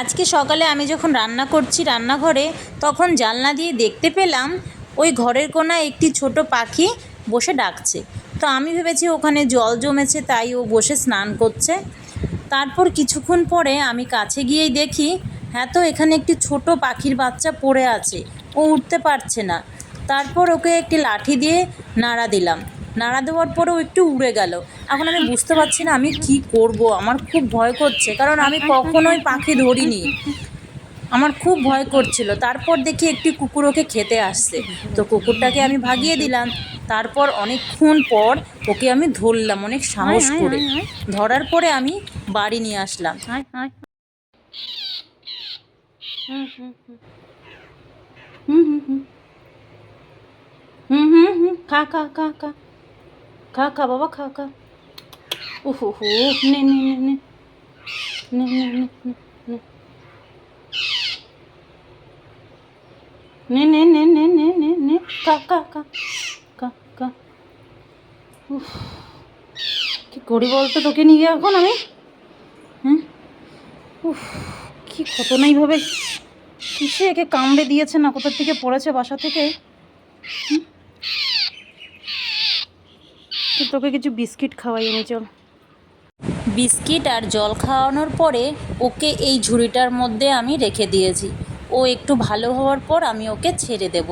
আজকে সকালে আমি যখন রান্না করছি রান্নাঘরে, তখন জানলা দিয়ে দেখতে পেলাম ওই ঘরের কোণায় একটি ছোট পাখি বসে ডাকছে। তো আমি ভেবেছি ওখানে জল জমেছে, তাই ও বসে স্নান করছে। তারপর কিছুক্ষণ পরে আমি কাছে গিয়েই দেখি হ্যাঁ তো এখানে একটি ছোট পাখির বাচ্চা পড়ে আছে, ও উঠতে পারছে না। তারপর ওকে একটি লাঠি দিয়ে নাড়া দিলাম। নাড়া দেওয়ার পরেও একটু উড়ে গেল। এখন আমি বুঝতে পারছি না আমি কি করব আমার খুব ভয় করছে। কারণ আমি কখনোই পাখি ধরিনি। আমার খুব ভয় করছিল। তারপর দেখি একটি কুকুর ওকে খেতে আসছে। তো কুকুরটাকে আমি ভাগিয়ে দিলাম। তারপর অনেকক্ষণ পর ওকে আমি ধরলাম অনেক সাহস করে। ধরার পরে আমি বাড়ি নিয়ে আসলাম। হুম হুম হুম। হুম হুম হুম। খা খা খা খা। খা খা বাবা খা খা উফ উফ নে নে নে নে নে নে নে নে নে নে নে নে নে নে নে খা খা খা খা খা উফ কি করি বলতো তোকে নিয়ে এখন আমি? হ্যাঁ উফ, কি ঘটনা এইভাবে? কিসে একে কামড়ে দিয়েছে না? কোথার থেকে পড়েছে বাসা থেকে? তো তোকে কিছু বিস্কিট খাওয়াই এনে চল। বিস্কিট আর জল খাওয়ানোর পরে ওকে এই ঝুড়িটার মধ্যে আমি রেখে দিয়েছি। ও একটু ভালো হওয়ার পর আমি ওকে ছেড়ে দেব।